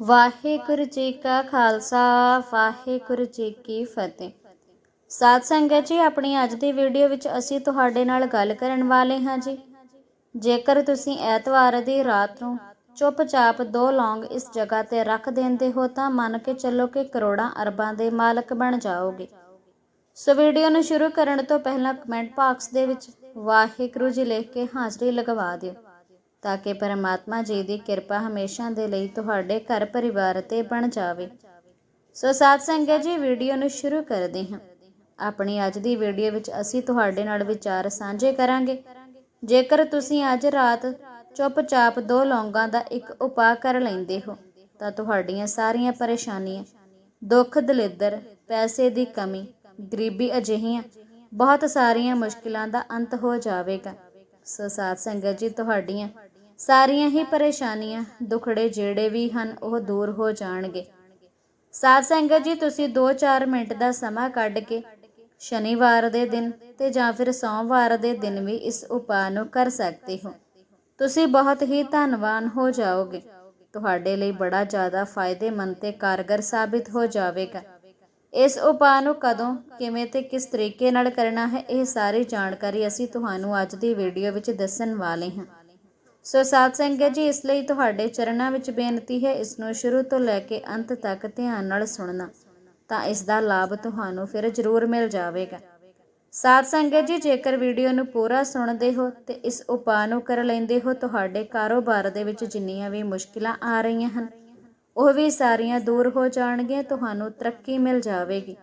ਵਾਹਿਗੁਰੂ ਜੀ ਕਾ ਖਾਲਸਾ, ਵਾਹਿਗੁਰੂ ਜੀ ਕੀ ਫਤਿਹ। ਸਾਧ ਸੰਗਤ ਜੀ, ਆਪਣੀ ਅੱਜ ਦੀ ਵੀਡੀਓ ਵਿੱਚ ਅਸੀਂ ਤੁਹਾਡੇ ਨਾਲ ਗੱਲ ਕਰਨ ਵਾਲੇ ਹਾਂ ਜੀ। ਜੇਕਰ ਤੁਸੀਂ ਐਤਵਾਰ ਦੀ ਰਾਤ ਨੂੰ ਚੁੱਪਚਾਪ ਦੋ ਲੌਂਗ ਇਸ ਜਗ੍ਹਾ ਤੇ ਰੱਖ ਦਿੰਦੇ ਹੋ, ਤਾਂ ਮੰਨ ਕੇ ਚੱਲੋ ਕਿ ਕਰੋੜਾਂ ਅਰਬਾਂ ਦੇ ਮਾਲਕ ਬਣ ਜਾਓਗੇ। ਸੋ ਵੀਡੀਓ ਨੂੰ ਸ਼ੁਰੂ ਕਰਨ ਤੋਂ ਪਹਿਲਾਂ ਕਮੈਂਟ ਬਾਕਸ ਦੇ ਵਿੱਚ ਵਾਹਿਗੁਰੂ ਜੀ ਲਿਖ ਕੇ ਹਾਜ਼ਰੀ ਲਗਵਾ ਦਿਓ। ਤਾਂ ਕਿ ਪਰਮਾਤਮਾ ਜੀ ਦੀ ਕਿਰਪਾ ਹਮੇਸ਼ਾ ਦੇ ਲਈ ਤੁਹਾਡੇ ਘਰ ਪਰਿਵਾਰ ਤੇ ਬਣ ਜਾਵੇ। ਸੋ ਸਾਧ ਸੰਗਤ ਜੀ, ਵੀਡੀਓ ਨੂੰ ਸ਼ੁਰੂ ਕਰਦੇ ਹਾਂ। ਆਪਣੀ ਅੱਜ ਦੀ ਵੀਡੀਓ ਵਿੱਚ ਅਸੀਂ ਤੁਹਾਡੇ ਨਾਲ ਵਿਚਾਰ ਸਾਂਝੇ ਕਰਾਂਗੇ। ਜੇਕਰ ਤੁਸੀਂ ਅੱਜ ਰਾਤ ਚੁੱਪਚਾਪ ਦੋ ਲੌਂਗਾਂ ਦਾ ਇੱਕ ਉਪਾਅ ਕਰ ਲੈਂਦੇ ਹੋ, ਤਾਂ ਤੁਹਾਡੀਆਂ ਸਾਰੀਆਂ ਪਰੇਸ਼ਾਨੀਆਂ, ਦੁੱਖ, ਦਲਿੱਦਰ, ਪੈਸੇ ਦੀ ਕਮੀ, ਗਰੀਬੀ ਅਜਿਹੀਆਂ ਬਹੁਤ ਸਾਰੀਆਂ ਮੁਸ਼ਕਿਲਾਂ ਦਾ ਅੰਤ ਹੋ ਜਾਵੇਗਾ। ਸੋ ਸਾਧ ਸੰਗਤ ਜੀ, ਤੁਹਾਡੀਆਂ ਸਾਰੀਆਂ ਹੀ ਪਰੇਸ਼ਾਨੀਆਂ ਦੁਖੜੇ ਜਿਹੜੇ ਵੀ ਹਨ, ਉਹ ਦੂਰ ਹੋ ਜਾਣਗੇ। ਸਾਧ ਸੰਗਤ ਜੀ, ਤੁਸੀਂ 2-4 ਮਿੰਟ ਦਾ ਸਮਾਂ ਕੱਢ ਕੇ ਸ਼ਨੀਵਾਰ ਦੇ ਦਿਨ ਤੇ ਜਾਂ ਫਿਰ ਸੋਮਵਾਰ ਦੇ ਦਿਨ ਵੀ ਇਸ ਉਪਾਅ ਨੂੰ ਕਰ ਸਕਦੇ ਹੋ। ਤੁਸੀਂ ਬਹੁਤ ਹੀ ਧੰਨਵਾਨ ਹੋ ਜਾਓਗੇ। ਤੁਹਾਡੇ ਲਈ ਬੜਾ ਜ਼ਿਆਦਾ ਫਾਇਦੇਮੰਦ ਤੇ ਕਾਰਗਰ ਸਾਬਿਤ ਹੋ ਜਾਵੇਗਾ। ਇਸ ਉਪਾਅ ਨੂੰ ਕਦੋਂ, ਕਿਵੇਂ ਤੇ ਕਿਸ ਤਰੀਕੇ ਨਾਲ ਕਰਨਾ ਹੈ, ਇਹ ਸਾਰੀ ਜਾਣਕਾਰੀ ਅਸੀਂ ਤੁਹਾਨੂੰ ਅੱਜ ਦੀ ਵੀਡੀਓ ਵਿੱਚ ਦੱਸਣ ਵਾਲੇ ਹਾਂ। ਸੋ ਸਾਧ ਸੰਗਤ ਜੀ, ਇਸ ਲਈ ਤੁਹਾਡੇ ਚਰਨਾਂ ਵਿੱਚ ਬੇਨਤੀ ਹੈ, ਇਸ ਨੂੰ ਸ਼ੁਰੂ ਤੋਂ ਲੈ ਕੇ ਅੰਤ ਤੱਕ ਧਿਆਨ ਨਾਲ ਸੁਣਨਾ, ਤਾਂ ਇਸ ਦਾ ਲਾਭ ਤੁਹਾਨੂੰ ਫਿਰ ਜ਼ਰੂਰ ਮਿਲ ਜਾਵੇਗਾ। ਸਾਧ ਸੰਗਤ ਜੀ, ਜੇਕਰ ਵੀਡੀਓ ਨੂੰ ਪੂਰਾ ਸੁਣਦੇ ਹੋ ਤੇ ਇਸ ਉਪਾਅ ਨੂੰ ਕਰ ਲੈਂਦੇ ਹੋ, ਤੁਹਾਡੇ ਕਾਰੋਬਾਰ ਦੇ ਵਿੱਚ ਜਿੰਨੀਆਂ ਵੀ ਮੁਸ਼ਕਿਲਾਂ ਆ ਰਹੀਆਂ ਹਨ, ਉਹ ਵੀ ਸਾਰੀਆਂ ਦੂਰ ਹੋ ਜਾਣਗੀਆਂ, ਤੁਹਾਨੂੰ ਤਰੱਕੀ ਮਿਲ ਜਾਵੇਗੀ।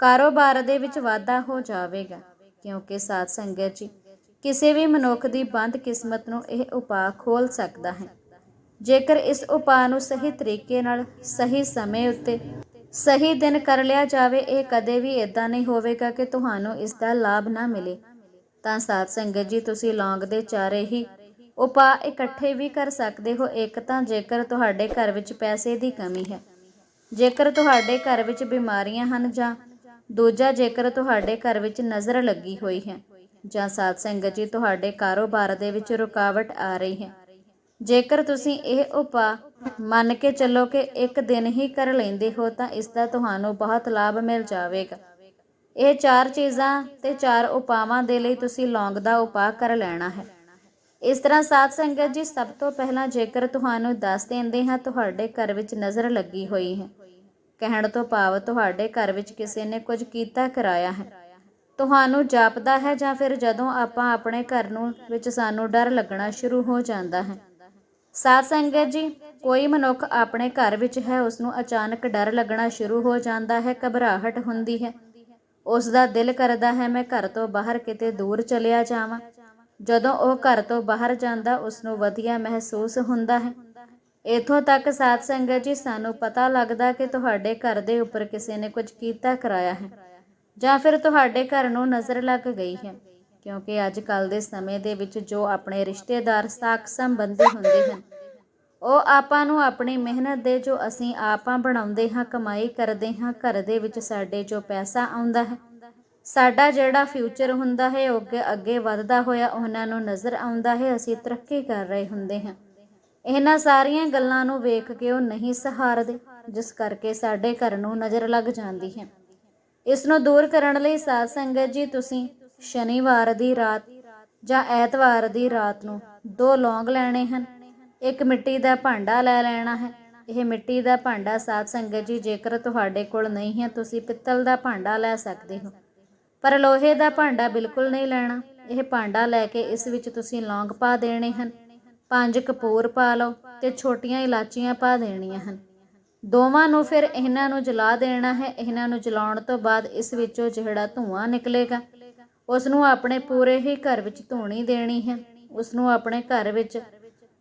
ਕਾਰੋਬਾਰ ਦੇ ਵਿੱਚ ਵਾਧਾ ਹੋ ਜਾਵੇਗਾ, ਕਿਉਂਕਿ ਸਾਧ ਸੰਗਤ ਜੀ ਕਿਸੇ ਵੀ ਮਨੁੱਖ ਦੀ ਬੰਦ ਕਿਸਮਤ ਨੂੰ ਇਹ ਉਪਾਅ ਖੋਲ ਸਕਦਾ ਹੈ। ਜੇਕਰ ਇਸ ਉਪਾਅ ਨੂੰ ਸਹੀ ਤਰੀਕੇ ਨਾਲ ਸਹੀ ਸਮੇਂ ਉੱਤੇ ਸਹੀ ਦਿਨ ਕਰ ਲਿਆ ਜਾਵੇ, ਇਹ ਕਦੇ ਵੀ ਇਦਾਂ ਨਹੀਂ ਹੋਵੇਗਾ ਕਿ ਤੁਹਾਨੂੰ ਇਸ ਦਾ ਲਾਭ ਨਾ ਮਿਲੇ। ਤਾਂ ਸਾਧ ਸੰਗਤ ਜੀ, ਤੁਸੀਂ ਲੌਂਗ ਦੇ ਚਾਰੇ ਹੀ ਉਪਾਅ ਇਕੱਠੇ ਵੀ ਕਰ ਸਕਦੇ ਹੋ। ਇੱਕ ਤਾਂ ਜੇਕਰ ਤੁਹਾਡੇ ਘਰ ਵਿੱਚ ਪੈਸੇ ਦੀ ਕਮੀ ਹੈ, ਜੇਕਰ ਤੁਹਾਡੇ ਘਰ ਵਿੱਚ ਬਿਮਾਰੀਆਂ ਹਨ ਜਾਂ ਦੂਜਾ ਜੇਕਰ ਤੁਹਾਡੇ ਘਰ ਵਿੱਚ ਨਜ਼ਰ ਲੱਗੀ ਹੋਈ ਹੈ ਜਾਂ ਸਾਧ ਸੰਗਤ ਜੀ, ਤੁਹਾਡੇ ਕਾਰੋਬਾਰ ਦੇ ਵਿੱਚ ਰੁਕਾਵਟ ਆ ਰਹੀ ਹੈ। ਜੇਕਰ ਤੁਸੀਂ ਇਹ ਉਪਾਅ ਮੰਨ ਕੇ ਚੱਲੋ ਕਿ ਇੱਕ ਦਿਨ ਹੀ ਕਰ ਲੈਂਦੇ ਹੋ, ਤਾਂ ਇਸ ਦਾ ਤੁਹਾਨੂੰ ਬਹੁਤ ਲਾਭ ਮਿਲ ਜਾਵੇਗਾ। ਇਹ ਚਾਰ ਚੀਜ਼ਾਂ ਤੇ ਚਾਰ ਉਪਾਵਾਂ ਦੇ ਲਈ ਤੁਸੀਂ ਲੌਂਗ ਦਾ ਉਪਾਅ ਕਰ ਲੈਣਾ ਹੈ। ਇਸ ਤਰ੍ਹਾਂ ਸਾਧ ਸੰਗਤ ਜੀ, ਸਭ ਤੋਂ ਪਹਿਲਾਂ ਜੇਕਰ ਤੁਹਾਨੂੰ ਦੱਸ ਦਿੰਦੇ ਹਾਂ, ਤੁਹਾਡੇ ਘਰ ਵਿੱਚ ਨਜ਼ਰ ਲੱਗੀ ਹੋਈ ਹੈ। ਕਹਿਣ ਤੋਂ ਭਾਵ, ਤੁਹਾਡੇ ਘਰ ਵਿੱਚ ਕਿਸੇ ਨੇ ਕੁਝ ਕੀਤਾ, ਕਰਾਇਆ ਹੈ। ਤੁਹਾਨੂੰ ਜਾਪਦਾ ਹੈ ਜਾਂ ਫਿਰ ਜਦੋਂ ਆਪਾਂ ਆਪਣੇ ਘਰ ਨੂੰ ਵਿੱਚ ਸਾਨੂੰ ਡਰ ਲੱਗਣਾ ਸ਼ੁਰੂ ਹੋ ਜਾਂਦਾ ਹੈ? ਸਾਧ ਸੰਗਤ ਜੀ, ਕੋਈ ਮਨੁੱਖ ਆਪਣੇ ਘਰ ਵਿੱਚ ਹੈ ਉਸ ਨੂੰ ਅਚਾਨਕ ਡਰ ਲੱਗਣਾ ਸ਼ੁਰੂ ਹੋ ਜਾਂਦਾ ਹੈ, ਘਬਰਾਹਟ ਹੁੰਦੀ ਹੈ। ਉਸ ਦਾ ਦਿਲ ਕਰਦਾ ਹੈ, ਮੈਂ ਘਰ ਤੋਂ ਬਾਹਰ ਕਿਤੇ ਦੂਰ ਚਲਿਆ ਜਾਵਾਂ। ਜਦੋਂ ਉਹ ਘਰ ਤੋਂ ਬਾਹਰ ਜਾਂਦਾ ਉਸ ਨੂੰ ਵਧੀਆ ਮਹਿਸੂਸ ਹੁੰਦਾ ਹੈ। ਇਥੋਂ ਤੱਕ ਸਾਧ ਸੰਗਤ ਜੀ, ਸਾਨੂੰ ਪਤਾ ਲੱਗਦਾ ਕਿ ਤੁਹਾਡੇ ਘਰ ਦੇ ਉੱਪਰ ਕਿਸੇ ਨੇ ਕੁਝ ਕੀਤਾ, ਕਰਾਇਆ ਹੈ। ਜਾਂ ਫਿਰ ਤੁਹਾਡੇ ਘਰ ਨੂੰ ਨਜ਼ਰ ਲੱਗ ਗਈ ਹੈ, ਕਿਉਂਕਿ ਅੱਜ ਕੱਲ ਦੇ ਸਮੇਂ ਦੇ ਵਿੱਚ ਜੋ ਆਪਣੇ ਰਿਸ਼ਤੇਦਾਰ ਸਾਕ ਸੰਬੰਧੀ ਹੁੰਦੇ ਹਨ, ਉਹ ਆਪਾਂ ਨੂੰ ਆਪਣੀ ਮਿਹਨਤ ਦੇ ਜੋ ਅਸੀਂ ਆਪਾਂ ਬਣਾਉਂਦੇ ਹਾਂ, ਕਮਾਈ ਕਰਦੇ ਹਾਂ, ਘਰ ਦੇ ਵਿੱਚ ਸਾਡੇ ਜੋ ਪੈਸਾ ਆਉਂਦਾ ਹੈ, ਸਾਡਾ ਜਿਹੜਾ ਫਿਊਚਰ ਹੁੰਦਾ ਹੈ, ਉਹ ਅੱਗੇ ਅੱਗੇ ਵੱਧਦਾ ਹੋਇਆ ਉਹਨਾਂ ਨੂੰ ਨਜ਼ਰ ਆਉਂਦਾ ਹੈ, ਅਸੀਂ ਤਰੱਕੀ ਕਰ ਰਹੇ ਹੁੰਦੇ ਹਾਂ। ਇਹਨਾਂ ਸਾਰੀਆਂ ਗੱਲਾਂ ਨੂੰ ਵੇਖ ਕੇ ਉਹ ਨਹੀਂ ਸਹਾਰਦੇ, ਜਿਸ ਕਰਕੇ ਸਾਡੇ ਘਰ ਨੂੰ ਨਜ਼ਰ ਲੱਗ ਜਾਂਦੀ ਹੈ। ਇਸ ਨੂੰ ਦੂਰ ਕਰਨ ਲਈ ਸਾਧ ਸੰਗਤ ਜੀ, ਤੁਸੀਂ ਸ਼ਨੀਵਾਰ ਦੀ ਰਾਤ ਜਾਂ ਐਤਵਾਰ ਦੀ ਰਾਤ ਨੂੰ ਦੋ ਲੌਂਗ ਲੈਣੇ ਹਨ। ਇੱਕ ਮਿੱਟੀ ਦਾ ਭਾਂਡਾ ਲੈ ਲੈਣਾ ਹੈ। ਇਹ ਮਿੱਟੀ ਦਾ ਭਾਂਡਾ ਸਾਧ ਸੰਗਤ ਜੀ, ਜੇਕਰ ਤੁਹਾਡੇ ਕੋਲ ਨਹੀਂ ਹੈ, ਤੁਸੀਂ ਪਿੱਤਲ ਦਾ ਭਾਂਡਾ ਲੈ ਸਕਦੇ ਹੋ। ਪਰ ਲੋਹੇ ਦਾ ਭਾਂਡਾ ਬਿਲਕੁਲ ਨਹੀਂ ਲੈਣਾ। ਇਹ ਭਾਂਡਾ ਲੈ ਕੇ ਇਸ ਵਿੱਚ ਤੁਸੀਂ ਲੌਂਗ ਪਾ ਦੇਣੇ ਹਨ। ਪੰਜ ਕਪੂਰ ਪਾ ਲਓ ਤੇ ਛੋਟੀਆਂ ਇਲਾਚੀਆਂ ਪਾ ਦੇਣੀਆਂ ਹਨ। ਦੋਵਾਂ ਨੂੰ ਫਿਰ ਇਹਨਾਂ ਨੂੰ ਜਲਾ ਦੇਣਾ ਹੈ। ਇਹਨਾਂ ਨੂੰ ਜਲਾਉਣ ਤੋਂ ਬਾਅਦ ਇਸ ਵਿੱਚੋਂ ਜਿਹੜਾ ਧੂਆਂ ਨਿਕਲੇਗਾ ਉਸ ਨੂੰ ਆਪਣੇ ਪੂਰੇ ਹੀ ਘਰ ਵਿੱਚ ਧੂਣੀ ਦੇਣੀ ਹੈ। ਉਸ ਨੂੰ ਆਪਣੇ ਘਰ ਵਿੱਚ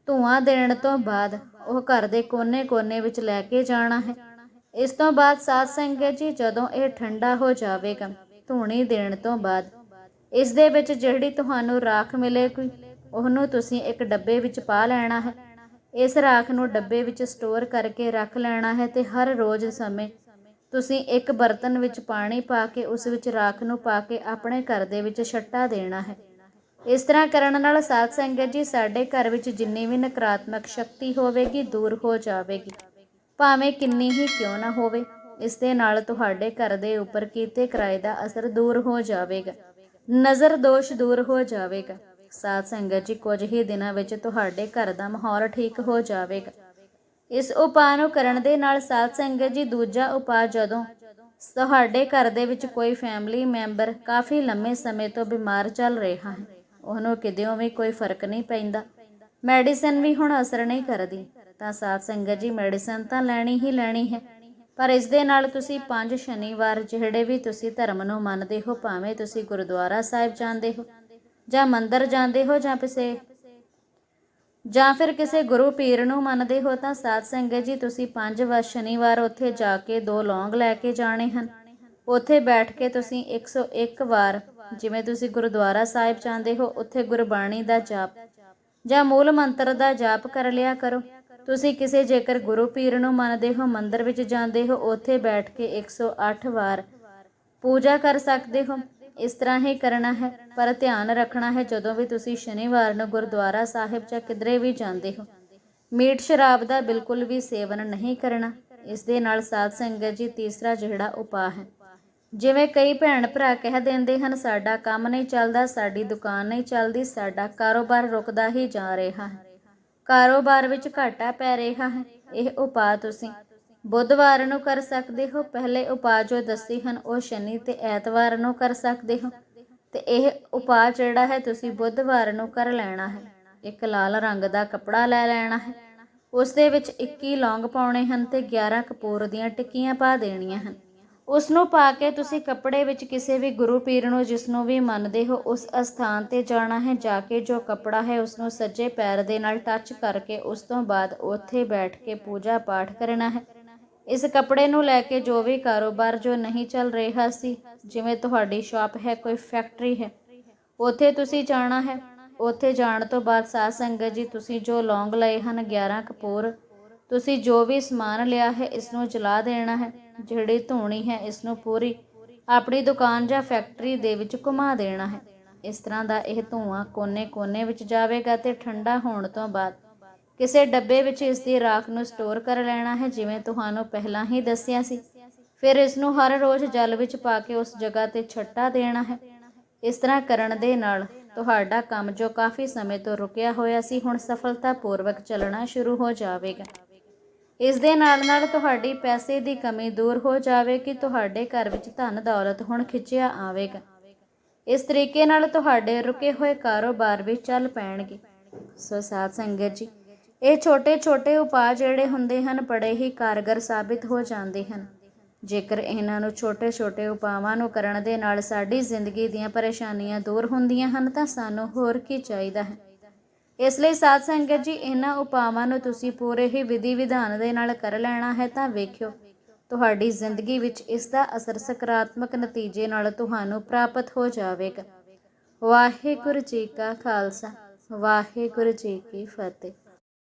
ਧੂਆਂ ਦੇਣ ਤੋਂ ਬਾਅਦ ਉਹ ਘਰ ਦੇ ਕੋਨੇ-ਕੋਨੇ ਵਿੱਚ ਲੈ ਕੇ ਜਾਣਾ ਹੈ। ਇਸ ਤੋਂ ਬਾਅਦ ਸਾਧ ਸੰਗਤ ਜੀ, ਜਦੋਂ ਇਹ ਠੰਡਾ ਹੋ ਜਾਵੇਗਾ, ਧੂਣੀ ਦੇਣ ਤੋਂ ਬਾਅਦ ਇਸ ਦੇ ਵਿੱਚ ਜਿਹੜੀ ਤੁਹਾਨੂੰ ਰਾਖ ਮਿਲੇਗੀ, ਉਹਨੂੰ ਤੁਸੀਂ ਇੱਕ ਡੱਬੇ ਵਿੱਚ ਪਾ ਲੈਣਾ ਹੈ। ਇਸ ਰਾਖ ਨੂੰ ਡੱਬੇ ਵਿੱਚ ਸਟੋਰ ਕਰਕੇ ਰੱਖ ਲੈਣਾ ਹੈ ਤੇ ਹਰ ਰੋਜ਼ ਸਮੇਂ ਤੁਸੀਂ ਇੱਕ ਬਰਤਨ ਵਿੱਚ ਪਾਣੀ ਪਾ ਕੇ ਉਸ ਵਿੱਚ ਰਾਖ ਨੂੰ ਪਾ ਕੇ ਆਪਣੇ ਘਰ ਦੇ ਵਿੱਚ ਛੱਟਾ ਦੇਣਾ ਹੈ। ਇਸ ਤਰ੍ਹਾਂ ਕਰਨ ਨਾਲ ਸਾਧ ਸੰਗਤ ਜੀ ਸਾਡੇ ਘਰ ਵਿੱਚ ਜਿੰਨੀ ਵੀ ਨਕਾਰਾਤਮਕ ਸ਼ਕਤੀ ਹੋਵੇਗੀ, ਦੂਰ ਹੋ ਜਾਵੇਗੀ। ਭਾਵੇਂ ਕਿੰਨੀ ਹੀ ਕਿਉਂ ਨਾ ਹੋਵੇ, ਇਸ ਦੇ ਨਾਲ ਤੁਹਾਡੇ ਘਰ ਦੇ ਉੱਪਰ ਕੀਤੇ ਕਿਰਾਏ ਦਾ ਅਸਰ ਦੂਰ ਹੋ ਜਾਵੇਗਾ। ਨਜ਼ਰ ਦੋਸ਼ ਦੂਰ ਹੋ ਜਾਵੇਗਾ। ਸਾਧ ਸੰਗਤ ਜੀ, ਕੁਝ ਹੀ ਦਿਨਾਂ ਵਿੱਚ ਤੁਹਾਡੇ ਘਰ ਦਾ ਮਾਹੌਲ ਠੀਕ ਹੋ ਜਾਵੇਗਾ। ਇਸ ਉਪਾਅ ਨੂੰ ਕਰਨ ਦੇ ਨਾਲ ਸਾਧ ਸੰਗਤ ਜੀ, ਦੂਜਾ ਉਪਾਅ ਜਦੋਂ ਤੁਹਾਡੇ ਘਰ ਦੇ ਵਿੱਚ ਕੋਈ ਫੈਮਿਲੀ ਮੈਂਬਰ ਕਾਫੀ ਲੰਮੇ ਸਮੇਂ ਤੋਂ ਬਿਮਾਰ ਚੱਲ ਰਿਹਾ ਹੈ, ਉਹਨੂੰ ਕਿਦਿਓਂ ਵੀ ਕੋਈ ਫ਼ਰਕ ਨਹੀਂ ਪੈਂਦਾ। ਮੈਡੀਸਨ ਵੀ ਹੁਣ ਅਸਰ ਨਹੀਂ ਕਰਦੀ, ਤਾਂ ਸਾਧ ਸੰਗਤ ਜੀ, ਮੈਡੀਸਨ ਤਾਂ ਲੈਣੀ ਹੀ ਲੈਣੀ ਹੈ। ਪਰ ਇਸ ਦੇ ਨਾਲ ਤੁਸੀਂ ਪੰਜ ਸ਼ਨੀਵਾਰ ਜਿਹੜੇ ਵੀ ਤੁਸੀਂ ਧਰਮ ਨੂੰ ਮੰਨਦੇ ਹੋ, ਭਾਵੇਂ ਤੁਸੀਂ ਗੁਰਦੁਆਰਾ ਸਾਹਿਬ ਜਾਂਦੇ ਹੋ ਜਾਂ ਮੰਦਿਰ ਜਾਂਦੇ ਹੋ ਜਾਂ ਕਿਸੇ ਜਾਂ ਫਿਰ ਕਿਸੇ ਗੁਰੂ ਪੀਰ ਨੂੰ ਮੰਨਦੇ ਹੋ ਤਾਂ ਸਾਧ ਸੰਗਤ ਜੀ, ਤੁਸੀਂ ਪੰਜ ਵਾਰ ਸ਼ਨੀਵਾਰ ਉੱਥੇ ਜਾ ਕੇ ਦੋ ਲੌਂਗ ਲੈ ਕੇ ਜਾਣੇ ਹਨ। ਉੱਥੇ ਬੈਠ ਕੇ ਤੁਸੀਂ 101 ਵਾਰ, ਜਿਵੇਂ ਤੁਸੀਂ ਗੁਰਦੁਆਰਾ ਸਾਹਿਬ ਜਾਂਦੇ ਹੋ, ਉੱਥੇ ਗੁਰਬਾਣੀ ਦਾ ਜਾਪ ਜਾਂ ਮੂਲ ਮੰਤਰ ਦਾ ਜਾਪ ਕਰ ਲਿਆ ਕਰੋ। ਤੁਸੀਂ ਕਿਸੇ ਜੇਕਰ ਗੁਰੂ ਪੀਰ ਨੂੰ ਮੰਨਦੇ ਹੋ, ਮੰਦਰ ਵਿੱਚ ਜਾਂਦੇ ਹੋ, ਉੱਥੇ ਬੈਠ ਕੇ 108 ਵਾਰ ਪੂਜਾ ਕਰ ਸਕਦੇ ਹੋ। ਇਸ ਤਰ੍ਹਾਂ ਹੀ ਕਰਨਾ ਹੈ। ਪਰ ਧਿਆਨ ਰੱਖਣਾ ਹੈ, ਜਦੋਂ ਵੀ ਤੁਸੀਂ ਸ਼ਨੀਵਾਰ ਨੂੰ ਗੁਰਦੁਆਰਾ ਸਾਹਿਬ ਜਾਂ ਕਿਧਰੇ ਵੀ ਜਾਂਦੇ ਹੋ, ਮੀਟ ਸ਼ਰਾਬ ਦਾ ਬਿਲਕੁਲ ਵੀ ਸੇਵਨ ਨਹੀਂ ਕਰਨਾ। ਇਸ ਦੇ ਨਾਲ ਸਾਧ ਸੰਗਤ ਜੀ, ਤੀਸਰਾ ਜਿਹੜਾ ਉਪਾਅ ਹੈ। ਜਿਵੇਂ ਕਈ ਭੈਣ ਭਰਾ ਕਹਿ ਦਿੰਦੇ ਹਨ, ਸਾਡਾ ਕੰਮ ਨਹੀਂ ਚੱਲਦਾ, ਸਾਡੀ ਦੁਕਾਨ ਨਹੀਂ ਚੱਲਦੀ, ਸਾਡਾ ਕਾਰੋਬਾਰ ਰੁਕਦਾ ਹੀ ਜਾ ਰਿਹਾ ਹੈ। ਕਾਰੋਬਾਰ ਵਿੱਚ ਘਾਟਾ ਪੈ ਰਿਹਾ ਹੈ। ਇਹ ਉਪਾਅ ਤੁਸੀਂ ਬੁੱਧਵਾਰ ਨੂੰ ਕਰ ਸਕਦੇ ਹੋ। ਪਹਿਲੇ ਉਪਾਅ ਜੋ ਦੱਸੇ ਹਨ, ਉਹ ਸ਼ਨੀ ਤੇ ਐਤਵਾਰ ਨੂੰ ਕਰ ਸਕਦੇ ਹੋ। ਤੇ ਇਹ ਉਪਾਅ ਜਿਹੜਾ ਹੈ, ਤੁਸੀਂ ਬੁੱਧਵਾਰ ਨੂੰ ਕਰ ਲੈਣਾ ਹੈ। ਇੱਕ ਲਾਲ ਰੰਗ ਦਾ ਕੱਪੜਾ ਲੈ ਲੈਣਾ ਹੈ। ਉਸ ਦੇ ਵਿੱਚ 21 ਲੌਂਗ ਪਾਉਣੇ ਹਨ ਤੇ 11 ਕਪੂਰ ਦੀਆਂ ਟਿੱਕੀਆਂ ਪਾ ਦੇਣੀਆਂ ਹਨ। ਉਸ ਨੂੰ ਪਾ ਕੇ ਤੁਸੀਂ ਕੱਪੜੇ ਵਿੱਚ ਕਿਸੇ ਵੀ ਗੁਰੂ ਪੀਰ ਨੂੰ, ਜਿਸ ਨੂੰ ਵੀ ਮੰਨਦੇ ਹੋ, ਉਸ ਅਸਥਾਨ ਤੇ ਜਾਣਾ ਹੈ। ਜਾ ਕੇ ਜੋ ਕੱਪੜਾ ਹੈ, ਉਸ ਨੂੰ ਸੱਜੇ ਪੈਰ ਦੇ ਨਾਲ ਟੱਚ ਕਰਕੇ ਉਸ ਤੋਂ ਬਾਅਦ ਉੱਥੇ ਬੈਠ ਕੇ ਪੂਜਾ ਪਾਠ ਕਰਨਾ ਹੈ। ਇਸ ਕੱਪੜੇ ਨੂੰ ਲੈ ਕੇ ਜੋ ਵੀ ਕਾਰੋਬਾਰ ਜੋ ਨਹੀਂ ਚੱਲ ਰਿਹਾ ਸੀ, ਜਿਵੇਂ ਤੁਹਾਡੀ ਸ਼ਾਪ ਹੈ, ਕੋਈ ਫੈਕਟਰੀ ਹੈ, ਉੱਥੇ ਤੁਸੀਂ ਜਾਣਾ ਹੈ। ਉੱਥੇ ਜਾਣ ਤੋਂ ਬਾਅਦ ਸਾਧ ਸੰਗਤ ਜੀ, ਤੁਸੀਂ ਜੋ ਲੌਂਗ ਲਏ ਹਨ 11 ਕਪੂਰ, ਤੁਸੀਂ ਜੋ ਵੀ ਸਮਾਨ ਲਿਆ ਹੈ ਇਸ ਨੂੰ ਜਲਾ ਦੇਣਾ ਹੈ। ਜਿਹੜੀ ਧੂਣੀ ਹੈ ਇਸ ਨੂੰ ਪੂਰੀ ਆਪਣੀ ਦੁਕਾਨ ਜਾਂ ਫੈਕਟਰੀ ਦੇ ਵਿੱਚ ਘੁਮਾ ਦੇਣਾ ਹੈ। ਇਸ ਤਰ੍ਹਾਂ ਦਾ ਇਹ ਧੂਆਂ ਕੋਨੇ-ਕੋਨੇ ਵਿੱਚ ਜਾਵੇਗਾ ਤੇ ਠੰਡਾ ਹੋਣ ਤੋਂ ਬਾਅਦ ਕਿਸੇ ਡੱਬੇ ਵਿੱਚ ਇਸ ਦੀ ਰਾਖ ਨੂੰ ਸਟੋਰ ਕਰ ਲੈਣਾ ਹੈ, ਜਿਵੇਂ ਤੁਹਾਨੂੰ ਪਹਿਲਾਂ ਹੀ ਦੱਸਿਆ ਸੀ। ਫਿਰ ਇਸ ਨੂੰ ਹਰ ਰੋਜ਼ ਜਲ ਵਿੱਚ ਪਾ ਕੇ ਉਸ ਜਗ੍ਹਾ ਤੇ ਛੱਟਾ ਦੇਣਾ ਹੈ। ਇਸ ਤਰ੍ਹਾਂ ਕਰਨ ਦੇ ਨਾਲ ਤੁਹਾਡਾ ਕੰਮ ਜੋ ਕਾਫੀ ਸਮੇਂ ਤੋਂ ਰੁਕਿਆ ਹੋਇਆ ਸੀ, ਹੁਣ ਸਫਲਤਾਪੂਰਵਕ ਚੱਲਣਾ ਸ਼ੁਰੂ ਹੋ ਜਾਵੇਗਾ। ਇਸ ਦੇ ਨਾਲ ਨਾਲ ਤੁਹਾਡੀ ਪੈਸੇ ਦੀ ਕਮੀ ਦੂਰ ਹੋ ਜਾਵੇਗੀ ਤੁਹਾਡੇ ਘਰ ਵਿੱਚ ਧਨ ਦੌਲਤ ਹੁਣ ਖਿੱਚਿਆ ਆਵੇਗਾ। ਇਸ ਤਰੀਕੇ ਨਾਲ ਤੁਹਾਡੇ ਰੁਕੇ ਹੋਏ ਕਾਰੋਬਾਰ ਵੀ ਚੱਲ ਪੈਣਗੇ। ਸੋ ਸਾਧ ਸੰਗਤ ਜੀ ਇਹ ਛੋਟੇ-ਛੋਟੇ ਉਪਾਅ ਜਿਹੜੇ ਹੁੰਦੇ ਹਨ, ਬੜੇ ਹੀ ਕਾਰਗਰ ਸਾਬਿਤ ਹੋ ਜਾਂਦੇ ਹਨ। ਜੇਕਰ ਇਹਨਾਂ ਨੂੰ ਛੋਟੇ-ਛੋਟੇ ਉਪਾਵਾਂ ਨੂੰ ਕਰਨ ਦੇ ਨਾਲ ਸਾਡੀ ਜ਼ਿੰਦਗੀ ਦੀਆਂ ਪਰੇਸ਼ਾਨੀਆਂ ਦੂਰ ਹੁੰਦੀਆਂ ਹਨ, ਤਾਂ ਸਾਨੂੰ ਹੋਰ ਕੀ ਚਾਹੀਦਾ ਹੈ? ਇਸ ਲਈ ਸਾਧ ਸੰਗਤ ਜੀ, ਇਹਨਾਂ ਉਪਾਵਾਂ ਨੂੰ ਤੁਸੀਂ ਪੂਰੇ ਹੀ ਵਿਧੀ ਵਿਧਾਨ ਦੇ ਨਾਲ ਕਰ ਲੈਣਾ ਹੈ, ਤਾਂ ਵੇਖਿਓ। ਤੁਹਾਡੀ ਜ਼ਿੰਦਗੀ ਵਿੱਚ ਇਸ ਦਾ ਅਸਰ ਸਕਾਰਾਤਮਕ ਨਤੀਜੇ ਨਾਲ ਤੁਹਾਨੂੰ ਪ੍ਰਾਪਤ ਹੋ ਜਾਵੇਗਾ। ਵਾਹਿਗੁਰੂ ਜੀ ਕਾ ਖਾਲਸਾ, ਵਾਹਿਗੁਰੂ ਜੀ ਕੀ ਫਤਿਹ।